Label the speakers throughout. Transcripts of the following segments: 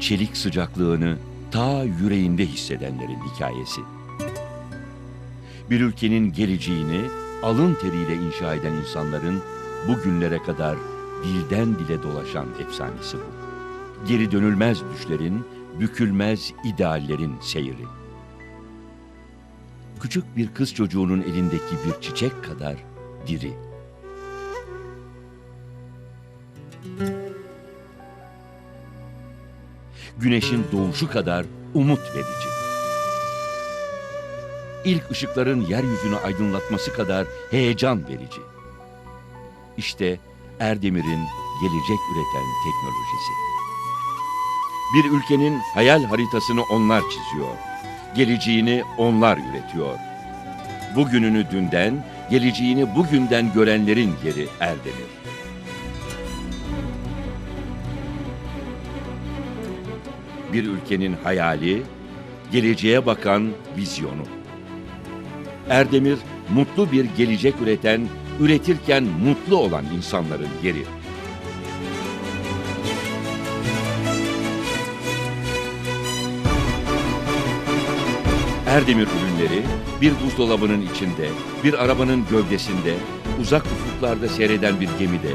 Speaker 1: çelik sıcaklığını ta yüreğinde hissedenlerin hikayesi. Bir ülkenin geleceğini alın teriyle inşa eden insanların bugünlere kadar dilden dile dolaşan efsanesi bu. Geri dönülmez düşlerin, bükülmez ideallerin seyri. Küçük bir kız çocuğunun elindeki bir çiçek kadar diri. Güneşin doğuşu kadar umut verici. İlk ışıkların yeryüzünü aydınlatması kadar heyecan verici. İşte Erdemir'in gelecek üreten teknolojisi. Bir ülkenin hayal haritasını onlar çiziyor. Geleceğini onlar üretiyor. Bugününü dünden, geleceğini bugünden görenlerin yeri Erdemir. Bir ülkenin hayali, geleceğe bakan vizyonu. Erdemir, mutlu bir gelecek üreten, üretirken mutlu olan insanların yeri. Erdemir ürünleri bir buzdolabının içinde, bir arabanın gövdesinde, uzak ufuklarda seyreden bir gemide,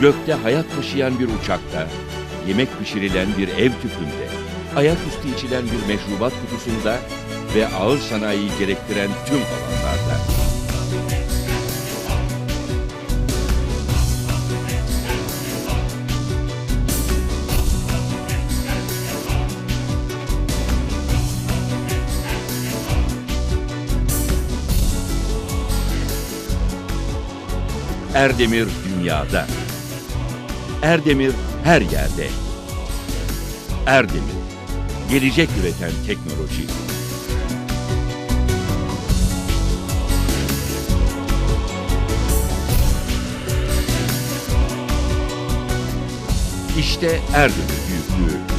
Speaker 1: gökte hayat taşıyan bir uçakta, yemek pişirilen bir ev tüpünde, ayaküstü içilen bir meşrubat kutusunda ve ağır sanayiyi gerektiren tüm alanlarda. Erdemir dünyada. Erdemir her yerde. Erdemir, gelecek üreten teknoloji. İşte Erdemir büyüklüğü.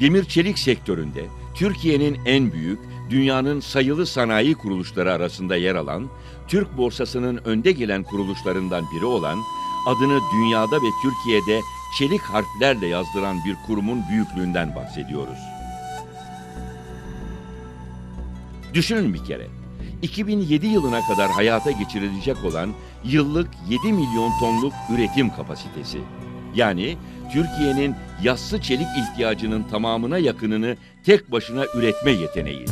Speaker 1: Demir çelik sektöründe Türkiye'nin en büyük, dünyanın sayılı sanayi kuruluşları arasında yer alan, Türk borsasının önde gelen kuruluşlarından biri olan, adını dünyada ve Türkiye'de çelik harflerle yazdıran bir kurumun büyüklüğünden bahsediyoruz. Düşünün bir kere. 2007 yılına kadar hayata geçirilecek olan yıllık 7 milyon tonluk üretim kapasitesi. Yani Türkiye'nin yassı çelik ihtiyacının tamamına yakınını tek başına üretme yeteneği.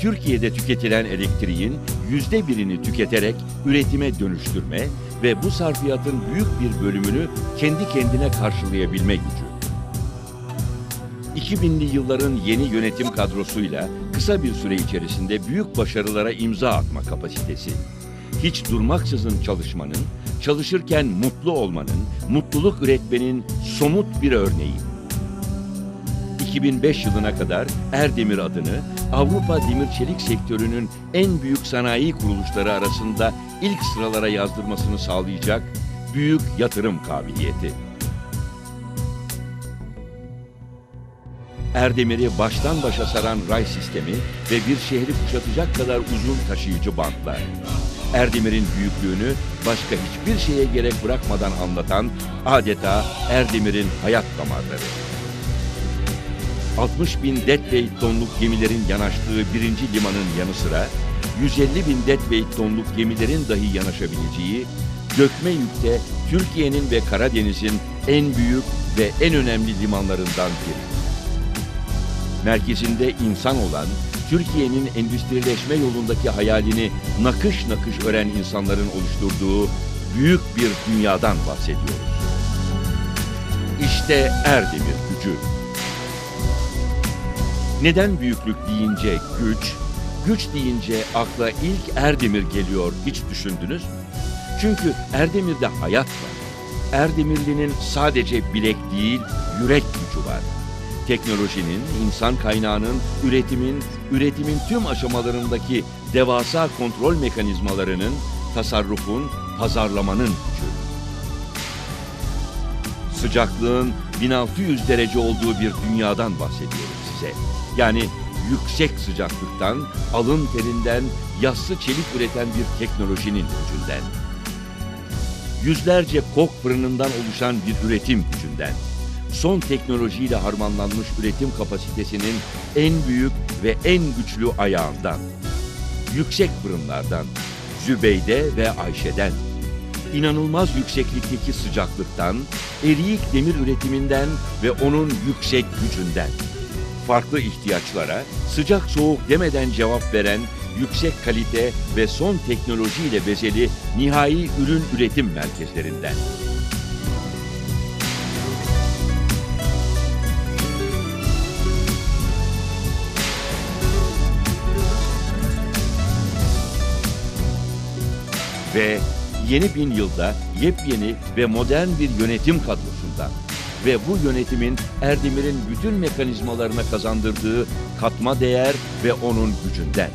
Speaker 1: Türkiye'de tüketilen elektriğin yüzde birini tüketerek üretime dönüştürme ve bu sarfiyatın büyük bir bölümünü kendi kendine karşılayabilme gücü. 2000'li yılların yeni yönetim kadrosuyla kısa bir süre içerisinde büyük başarılara imza atma kapasitesi. Hiç durmaksızın çalışmanın, çalışırken mutlu olmanın, mutluluk üretmenin somut bir örneği. 2005 yılına kadar Erdemir adını Avrupa demir çelik sektörünün en büyük sanayi kuruluşları arasında ilk sıralara yazdırmasını sağlayacak büyük yatırım kabiliyeti. Erdemir'i baştan başa saran ray sistemi ve bir şehri kuşatacak kadar uzun taşıyıcı bantlar. Erdemir'in büyüklüğünü başka hiçbir şeye gerek bırakmadan anlatan adeta Erdemir'in hayat damarları. 60 bin deadweight tonluk gemilerin yanaştığı birinci limanın yanı sıra 150 bin deadweight tonluk gemilerin dahi yanaşabileceği dökme yükte Türkiye'nin ve Karadeniz'in en büyük ve en önemli limanlarından biri merkezinde insan olan, Türkiye'nin endüstrileşme yolundaki hayalini nakış nakış ören insanların oluşturduğu büyük bir dünyadan bahsediyoruz. İşte Erdemir gücü. Neden büyüklük deyince güç, güç deyince akla ilk Erdemir geliyor hiç düşündünüz? Çünkü Erdemir'de hayat var. Erdemirli'nin sadece bilek değil, yürek gücü var. Teknolojinin, insan kaynağının, üretimin, üretimin tüm aşamalarındaki devasa kontrol mekanizmalarının, tasarrufun, pazarlamanın gücü. Sıcaklığın 1600 derece olduğu bir dünyadan bahsediyorum size. Yani yüksek sıcaklıktan, alın terinden, yassı çelik üreten bir teknolojinin gücünden. Yüzlerce kok fırınından oluşan bir üretim gücünden. Son teknolojiyle harmanlanmış üretim kapasitesinin en büyük ve en güçlü ayağından. Yüksek fırınlardan, Zübeyde ve Ayşe'den inanılmaz yükseklikteki sıcaklıktan, eriyik demir üretiminden ve onun yüksek gücünden. Farklı ihtiyaçlara sıcak soğuk demeden cevap veren yüksek kalite ve son teknolojiyle bezeli nihai ürün üretim merkezlerinden. Ve yeni bin yılda yepyeni ve modern bir yönetim kadrosundan ve bu yönetimin Erdemir'in bütün mekanizmalarına kazandırdığı katma değer ve onun gücünden.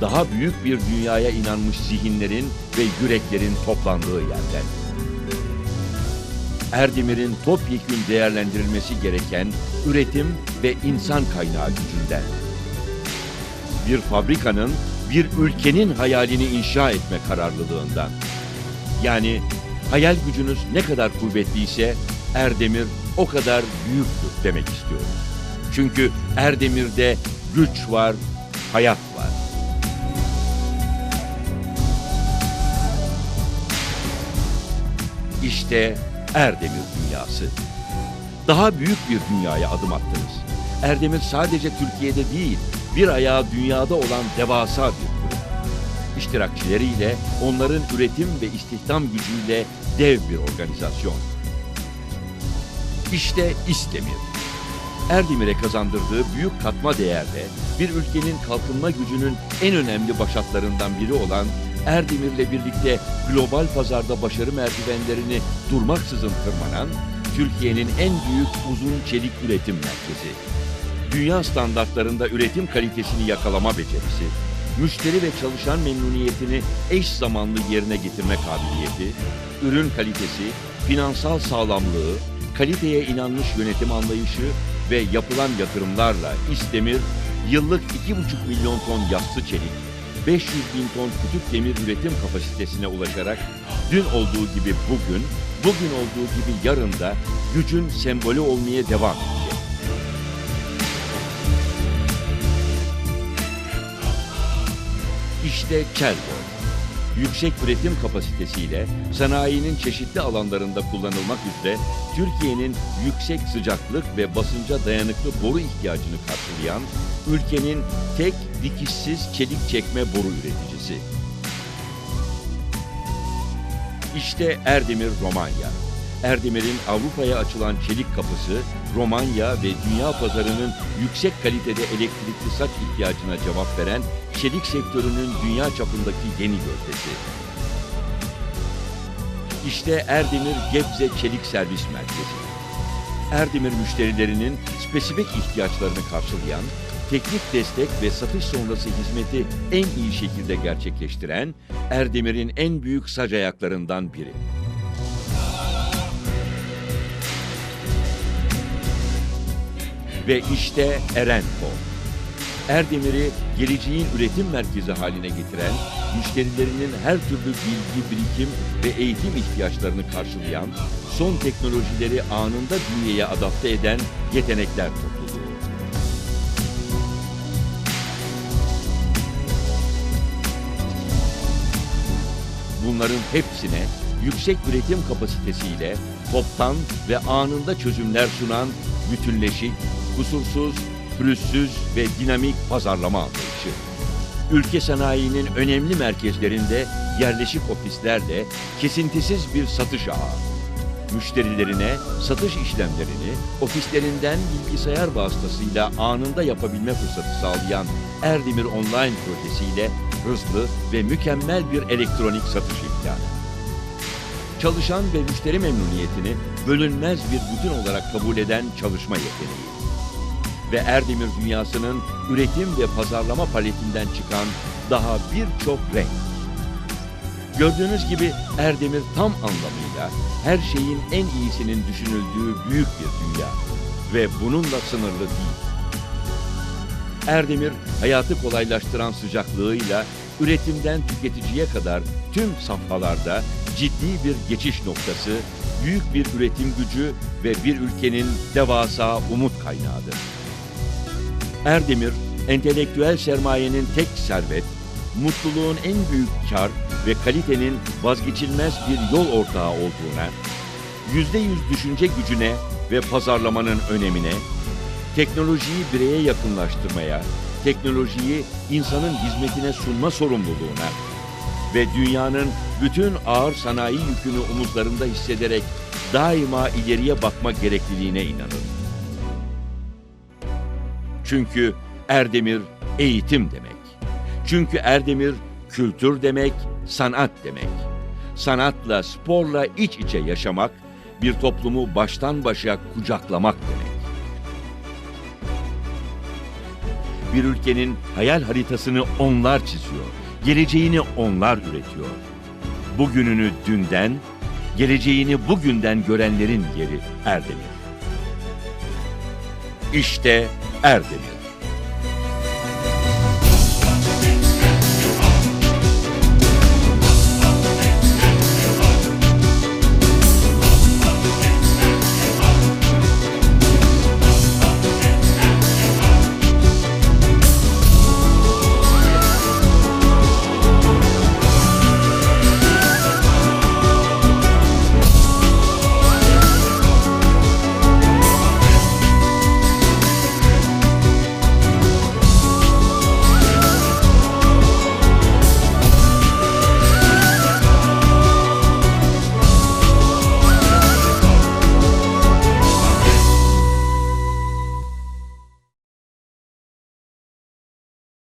Speaker 1: Daha büyük bir dünyaya inanmış zihinlerin ve yüreklerin toplandığı yerden. Erdemir'in topyekün değerlendirilmesi gereken üretim ve insan kaynağı gücünden. Bir fabrikanın bir ülkenin hayalini inşa etme kararlılığından. Yani hayal gücünüz ne kadar kuvvetliyse Erdemir o kadar büyüktür demek istiyorum. Çünkü Erdemir'de güç var, hayat var. İşte Erdemir dünyası. Daha büyük bir dünyaya adım attınız. Erdemir sadece Türkiye'de değil, bir ayağı dünyada olan devasa bir kurum. İştirakçileriyle, onların üretim ve istihdam gücüyle dev bir organizasyon. İşte İstemir. Erdemir'e kazandırdığı büyük katma değerle bir ülkenin kalkınma gücünün en önemli başatlarından biri olan Erdemir'le birlikte global pazarda başarı merdivenlerini durmaksızın tırmanan Türkiye'nin en büyük uzun çelik üretim merkezi dünya standartlarında üretim kalitesini yakalama becerisi, müşteri ve çalışan memnuniyetini eş zamanlı yerine getirme kabiliyeti, ürün kalitesi, finansal sağlamlığı, kaliteye inanmış yönetim anlayışı ve yapılan yatırımlarla İstemir, yıllık 2,5 milyon ton yassı çelik, 500 bin ton kütük demir üretim kapasitesine ulaşarak dün olduğu gibi bugün, bugün olduğu gibi yarın da gücün sembolü olmaya devam edecek. İşte Kelbor. Yüksek üretim kapasitesiyle sanayinin çeşitli alanlarında kullanılmak üzere Türkiye'nin yüksek sıcaklık ve basınca dayanıklı boru ihtiyacını karşılayan ülkenin tek dikişsiz çelik çekme boru üreticisi. İşte Erdemir Romanya. Erdemir'in Avrupa'ya açılan çelik kapısı, Romanya ve dünya pazarının yüksek kalitede elektrikli saç ihtiyacına cevap veren çelik sektörünün dünya çapındaki yeni gözdesi. İşte Erdemir Gebze Çelik Servis Merkezi. Erdemir müşterilerinin spesifik ihtiyaçlarını karşılayan, teknik destek ve satış sonrası hizmeti en iyi şekilde gerçekleştiren Erdemir'in en büyük sac ayaklarından biri. Ve işte Erenco. Erdemir'i geleceğin üretim merkezi haline getiren, müşterilerinin her türlü bilgi, birikim ve eğitim ihtiyaçlarını karşılayan, son teknolojileri anında bünyeye adapte eden yetenekler topluluğu. Bunların hepsine yüksek üretim kapasitesiyle toptan ve anında çözümler sunan bütünleşik, kusursuz, pürüzsüz ve dinamik pazarlama anlayışı. Ülke sanayinin önemli merkezlerinde yerleşik ofislerle kesintisiz bir satış ağı. müşterilerine satış işlemlerini ofislerinden bilgisayar vasıtasıyla anında yapabilme fırsatı sağlayan Erdemir Online projesiyle hızlı ve mükemmel bir elektronik satış imkanı. Çalışan ve müşteri memnuniyetini bölünmez bir bütün olarak kabul eden çalışma yeteneği ve Erdemir dünyasının üretim ve pazarlama paletinden çıkan daha birçok renk. Gördüğünüz gibi Erdemir tam anlamıyla her şeyin en iyisinin düşünüldüğü büyük bir dünya ve bununla sınırlı değil. Erdemir hayatı kolaylaştıran sıcaklığıyla üretimden tüketiciye kadar tüm safhalarda ciddi bir geçiş noktası, büyük bir üretim gücü ve bir ülkenin devasa umut kaynağıdır. Erdemir, entelektüel sermayenin tek servet, mutluluğun en büyük kar ve kalitenin vazgeçilmez bir yol ortağı olduğuna, yüzde yüz düşünce gücüne ve pazarlamanın önemine, teknolojiyi bireye yakınlaştırmaya, teknolojiyi insanın hizmetine sunma sorumluluğuna ve dünyanın bütün ağır sanayi yükünü omuzlarında hissederek daima ileriye bakma gerekliliğine inanır. Çünkü Erdemir eğitim demek. Çünkü Erdemir kültür demek, sanat demek. Sanatla, sporla iç içe yaşamak, bir toplumu baştan başa kucaklamak demek. Bir ülkenin hayal haritasını onlar çiziyor, geleceğini onlar üretiyor. Bugününü dünden, geleceğini bugünden görenlerin yeri Erdemir. İşte Erdemir.